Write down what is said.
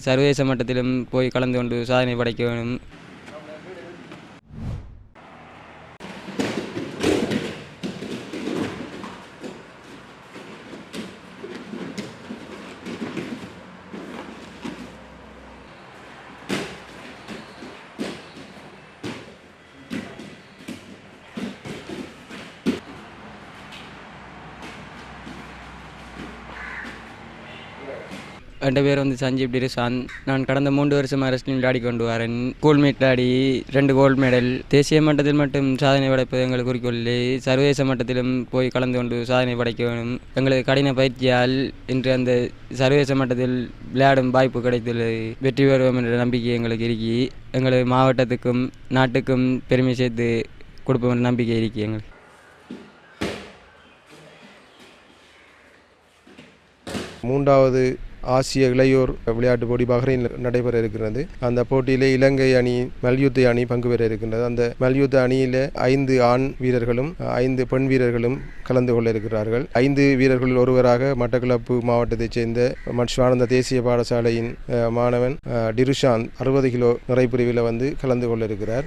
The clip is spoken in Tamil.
சர்வதேச மட்டத்திலும் போய் கலந்து கொண்டு சாதனை படைக்க வேண்டும். என் பேர் வந்து சஞ்சீப் டிரிசான் நான் கடந்த மூன்று வருஷமாக ரெஸ்லிங் விளையாடி கொண்டு வரேன். கோல்ட் மீட் ஆடி ரெண்டு கோல்டு மெடல் தேசிய மட்டத்தில் மட்டும் சாதனை படைப்பது எங்கள் குறிக்கோளில்லை சர்வதேச மட்டத்திலும் போய் கலந்து கொண்டு சாதனை படைக்க வேணும் எங்களது கடின பயிற்சியால் இன்று அந்த சர்வதேச மட்டத்தில் விளையாடும் வாய்ப்பு கிடைத்துள்ளது. வெற்றி பெறுவோம் என்ற நம்பிக்கை எங்களுக்கு இருக்கி எங்களது மாவட்டத்துக்கும் நாட்டுக்கும் பெருமை சேர்த்து கொடுப்போம் என்ற நம்பிக்கை இருக்கி எங்களுக்கு மூன்றாவது ஆசிய இளையோர் விளையாட்டு போட்டி பஹ்ரைன் நடைபெற இருக்கிறது அந்த போட்டியிலே இலங்கை அணி மல்யுத்த அணி பங்கு பெற இருக்கின்றது. அந்த மல்யுத்த அணியில் ஐந்து ஆண் வீரர்களும் ஐந்து பெண் வீரர்களும் கலந்து கொள்ள இருக்கிறார்கள். ஐந்து வீரர்களில் ஒருவராக மட்டக்களப்பு மாவட்டத்தைச் சேர்ந்த மட்சுவானந்த தேசிய பாடசாலையின் மாணவன் டிருஷாந்த் அறுபது கிலோ நிறைப்பிரிவில் வந்து கலந்து கொள்ள இருக்கிறார்.